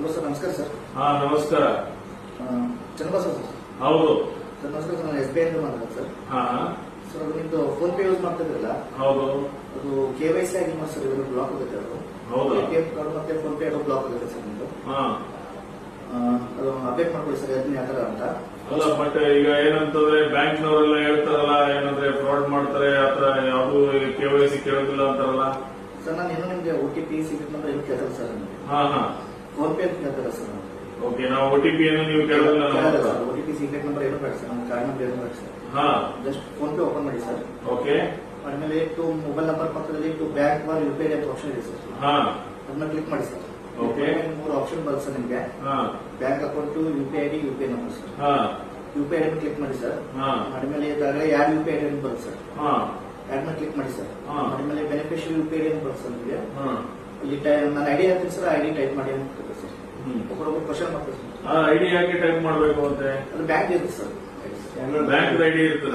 Hello sir ನಮಸ್ಕಾರ sir. ಹಾ ನಮಸ್ಕಾರ. ಚನ್ನಬಸವ ಸರ್. ಹೌದು. ಸರ್ ನಮಸ್ಕಾರ ಸರ್ ನಾನು ಎಸ್ ಬಿ ಐ ಮಾತಾಡ್ತೀನಿ ಸರ್. ಹಾ. ಸರ್ ಅದು ನಿಮ್ದು ಫೋನ್ ಪೇ ಯೂಸ್ ಮಾಡ್ತಿದ್ರಲ್ಲ? ಹೌದು. ಅದು ಕೆ ವೈ ಸಿ ಆಗಿ ಸರ್ ಇವಾಗ ಬ್ಲಾಕ್ ಆಗುತ್ತೆ ಅದು. ಹೌದು? ಎ ಕಾರ್ಡ್ ಮತ್ತೆ ಫೋನ್ ಪೇ ಅದು ಬ್ಲಾಕ್ ಆಗುತ್ತೆ ಸರ್ ನಿಮ್ದು. ಹಾ. ಅದು ಅಪ್ಡೇಟ್ ಮಾಡ್ಕೊಳ್ಳಿ ಸರ್ ಅದನ್ನ ಯಾವ್ದಾರ ಅಂತ. ಅಲ್ಲ ಬಟ್ ಈಗ ಏನಂತಂದ್ರೆ ಬ್ಯಾಂಕ್ನವರೆಲ್ಲ ಹೇಳ್ತಾರಲ್ಲ ಏನಂದ್ರೆ ಫ್ರಾಡ್ ಮಾಡ್ತಾರೆ ಆತರ ಯಾವ್ದು ಕೆ ವೈ ಸಿ ಕೇಳೋದಿಲ್ಲ ಅಂತಾರಲ್ಲ. ಸರ್ ನಾನು ಇನ್ನೂ ನಿಮಗೆ ಓ ಟಿ ಪಿ ಸಿಗುತ್ತೆ ಅಂತ ಏನು ಕೇಳ್ತಾರೆ ಸರ್ ನನಗೆ ಹಾ ಹಾ. ಫೋನ್ ಪೇ ಅಂತ ಕೇಳ್ತಾರೆ ಸರ್ ನಾವು ಓಕೆ ನಾವು ಓಟಿಪಿ ಏನು ನೀವು ಕೇಳೋದಿಲ್ಲ ನಮ್ಮ ಹತ್ರ. O T P secret number ಏನು ಬೇಡ ಸರ್ ನಮ್ಮ ಕಾರ್ಡ್ ನಂಬರ್ ಏನು ಬೇಡ ಸರ್. ಹಾ. ಜಸ್ಟ್ ಫೋನ್ ಪೇ ಓಪನ್ ಮಾಡಿ ಸರ್. ಓಕೆ ಆಮೇಲೆ ಟು ಮೊಬೈಲ್ ನಂಬರ್ ಪಕ್ಕದಲ್ಲಿ to bank bar U P I ಅಂತ ಆಪ್ಷನ್ ಇದೆ ಸರ್. ಹಾ. ಅದನ್ನ ಕ್ಲಿಕ್ ಮಾಡಿ ಸರ್. ಓಕೆ ಮೂರು ಆಪ್ಷನ್ ಬರುತ್ತೆ ಸರ್ ನಿಮಗೆ. ಹಾ. Bank account U P I D U P I number sir. ಹಾ. U P I D click ಮಾಡಿ ಸರ್. ಹಾ. ಆಮೇಲೆ ಇದಾಗಲೇ ಯಾರು ಯು ಪಿ ಐ ಡಿ ಬರುತ್ತೆ ಸರ್. ಹಾ. ಯಾರನ್ನ ಕ್ಲಿಕ್ ಮಾಡಿ ಸರ್. ಹಾ. ಆದ್ಮೇಲೆ beneficiary U P I D ಬರುತ್ತೆ ಸರ್ ನಿಮಗೆ. ಹಾ. ಇಲ್ಲಿ ಟೈ- ನನ್ನ ಐಡಿ ಹಾಕ್ತೀನಿ ಸರ್ ಐಡಿ ಟೈಪ್ ಮಾಡಿ ಅಂತ ಸರ್. ಒಬ್ಬರೊಬ್ಬರು ಕ್ವಶನ್ ಮಾಡ್ತಾರೆ ಸರ್. ಆ ಐಡಿ ಯಾಕೆ ಟೈಪ್ ಮಾಡಬೇಕು ಅಂತ? ಅದು ಬ್ಯಾಂಕ್ ಇರುತ್ತೆ ಸರ್. ಬ್ಯಾಂಕ್ ಐಡಿ ಇರ್ತದೆ.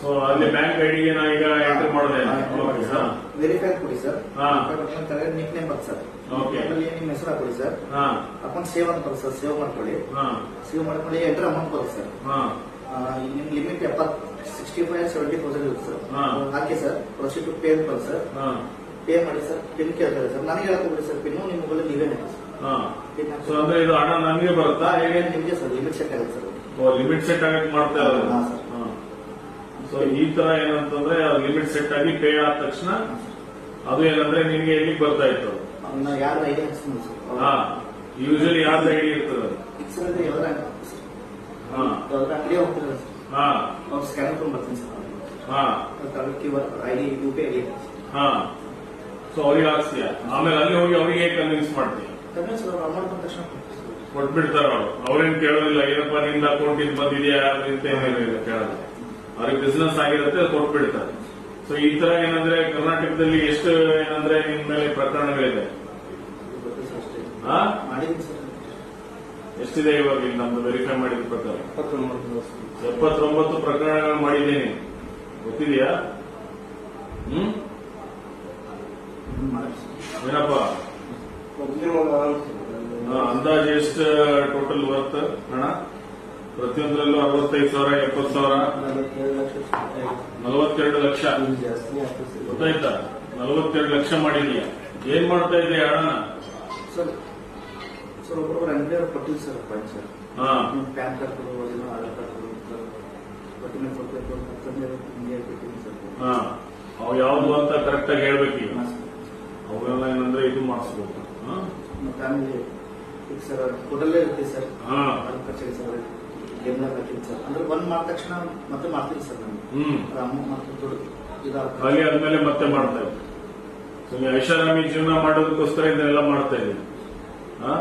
ಸೊ ಅಲ್ಲಿ ಬ್ಯಾಂಕ್ ಐಡಿಗೆ ನಾ ಈಗ ಎಂಟರ್ ಮಾಡಿದೆ ವೆರಿಫೈ ಕೊಡಿ ಸರ್. ಹಾ. ನಿಕ್ ನೇಮ್ ಬರುತ್ತೆ ಸರ್. ಅದರಲ್ಲಿ ನಿಮ್ಮ ಹೆಸರು ಹಾಕೊಳ್ಳಿ ಸರ್. ಅಕೌಂಟ್ ಸೇವ್ ಅಂತ ಬರುತ್ತೆ ಸರ್. ಸೇವ್ ಮಾಡ್ಕೊಳ್ಳಿ. ಹಾ. ಸೇವ್ ಮಾಡ್ಕೊಳ್ಳಿ ಎಂಟರ್ ಅಮೌಂಟ್ ಬರುತ್ತೆ ಸರ್. ಹಾ. ನಿಮ್ ಲಿಮಿಟ್ ಎಪ್ಪತ್ತು ಸಿಕ್ಸ್ಟಿ ಫೈವ್ ಸೆವೆಂಟಿ ತೌಸಂಡ್ ಇರುತ್ತೆ ಸರ್. ಹಾ. ಹಾಕಿ ಸರ್. ಪ್ರೊಸೀಡ್ ಟು ಪೇ ಬರುತ್ತೆ ಸರ್. ಹಾ. ಪೇ ಮಾಡಿ ಸರ್ ಪಿನ್ ಕೇಳ್ತಾರೆ ಸರ್ ನನಗೆ ಹೇಳ್ಕೊಬಿಡಿ ಸರ್ ಪಿನ್ನು ನಿಮ್ಮ ಮೊಬೈಲ್ ನೀವೇ ಹಾಕಿ ಹಾ. ಸೊ ಅಂದ್ರೆ ಇದು ಹಣ ನನಗೆ ಬರುತ್ತಾ? ಹೇಗೆ ನಿಮಗೆ ಸರ್ ಲಿಮಿಟ್ ಸೆಟ್ ಆಗುತ್ತೆ ಸರ್ ಲಿಮಿಟ್ ಸೆಟ್ ಆಗಕ್ಕೆ ಮಾಡ್ತಾ ಇರೋದು? ಹಾ, ಸರ್. ಸೊ ಈ ತರ ಏನಂತಂದ್ರೆ ಲಿಮಿಟ್ ಸೆಟ್ ಆಗಿ ಪೇ ಆದ ತಕ್ಷಣ ಅದು ಏನಂದ್ರೆ ನಿಮ್ಗೆ ಎಲ್ಲಿ ಬರ್ತಾ ಇತ್ತು? ಅವ್ನ ಐಡಿ ಹಚ್ತೀನಿ ಸರ್ ಹಾ. ಯೂಶಲಿ ಯಾರ್ದು ಐಡಿ ಇರ್ತದೆ? ಸರ್ ಅಂದ್ರೆ ಯಾವ್ದಾರ ಹಾ. ಯಾವ್ದಾರ ಅಂಗಡಿ ಹೋಗ್ತಿರಲ್ಲ ಸರ್ ಹಾ. ಅವ್ರು ಸ್ಕ್ಯಾನರ್ ತೊಗೊಂಡು ಬರ್ತೀನಿ ಸರ್ ಹಾ. ಅದಕ್ಕೆ ಐಡಿ ಯು ಪಿ ಹಾ. ಸೊ ಅವ್ರಿಗೆ ಹಾಕ್ಸ್ತೀಯ ಆಮೇಲೆ ಅಲ್ಲಿ ಹೋಗಿ ಅವ್ರಿಗೆ ಕನ್ವಿನ್ಸ್ ಮಾಡ್ತೀಯ. ಕೊಟ್ಬಿಡ್ತಾರ ಅವರು. ಅವ್ರೇನ್ ಕೇಳೋದಿಲ್ಲ ಏನಪ್ಪ ನಿಂದ ಅಕೌಂಟ್ ಇಂದ ಬಂದಿದೆಯಾ ಅಂತ ಏನಿಲ್ಲ ಕೇಳೋದು ಅವ್ರಿಗೆ ಬಿಸ್ನೆಸ್ ಆಗಿರುತ್ತೆ ಕೊಟ್ಬಿಡ್ತಾರೆ. ಸೊ ಈ ತರ ಏನಂದ್ರೆ ಕರ್ನಾಟಕದಲ್ಲಿ ಎಷ್ಟು ಏನಂದ್ರೆ ನಿಮ್ ಮೇಲೆ ಪ್ರಕರಣಗಳಿದೆ? ಎಷ್ಟಿದೆ ಇವಾಗ ಇಲ್ಲಿ ನಮ್ದು ವೆರಿಫೈ ಮಾಡಿದ ಪ್ರಕಾರ? ಎಪ್ಪತ್ತೊಂಬತ್ತು ಪ್ರಕರಣಗಳು ಮಾಡಿದ್ದೀನಿ. ಗೊತ್ತಿದೆಯಾ? ಹ್ಮ್? ಏನಪ್ಪ? ಅಂದಾಜು ಎಷ್ಟು ಟೋಟಲ್ ವರ್ತ್ ಹಣ ಪ್ರತಿಯೊಂದರಲ್ಲೂ ಅರವತ್ತೈದು ಸಾವಿರ ಎಪ್ಪತ್ತು ಸಾವಿರ? ನಲವತ್ತೆರಡು ಲಕ್ಷ. ಗೊತ್ತಾಯ್ತಾ? ನಲವತ್ತೆರಡು ಲಕ್ಷ ಮಾಡಿದೀಯ ಏನ್ ಮಾಡ್ತಾ ಇದ್ರಿ ಹಣನ ಸರ್ ಸರ್ ಅಂಗಡಿಯವ್ರು ಕೊಟ್ಟಿಲ್ಲ sir point sir. PAN card Aadhaar card ಕೊಡು ಸರ್. ಡಾಕ್ಯುಮೆಂಟ್ ಕೊಡ್ಬೇಕು ಅಂತಂದ್ರೆ ಹಿಂಗೆ ಕೊಟ್ಟಿದ್ದೀನಿ ಸರ್. ಹಾ. ಅವು ಯಾವ್ದು ಅಂತ ಕರೆಕ್ಟ್ ಆಗಿ ಹೇಳ್ಬೇಕೀಗ. ಅವೆಲ್ಲ ಏನಂದ್ರೆ ಇದು ಮಾಡಿಸ್ಬೇಕು? ಮತ್ತೆ ಆಮೇಲೆ ಈಗ ಸರ್ ಹೋಟೆಲ್ಲೇ ಇರ್ತೀವಿ ಸರ್. ಹಾ. ಖರ್ಚಿಗೆ ಸರ್ ಗೇಮ್ನ ಹಾಕಿದ್ದೀನಿ ಸರ್. ಅಂದ್ರೆ ಬಂದ್ ಮಾಡಿದ ತಕ್ಷಣ ಮತ್ತೆ ಮಾಡ್ತೀನಿ ಸರ್ ನಾನು. ಹ್ಮ್. ಅಮೌಂಟ್ ಮಾಡ್ತೀನಿ ದುಡ್ಡು ಇದಾಗುತ್ತೆ ಖಾಲಿ ಆದ್ಮೇಲೆ ಮತ್ತೆ ಮಾಡ್ತಾ ಇದ್ದೀನಿ ಐಷಾರಾಮಿ ಜೀವನ ಮಾಡೋದಕ್ಕೋಸ್ಕರ ಇದನ್ನೆಲ್ಲ ಮಾಡ್ತಾ ಇದ್ದೀನಿ. ಹಾ?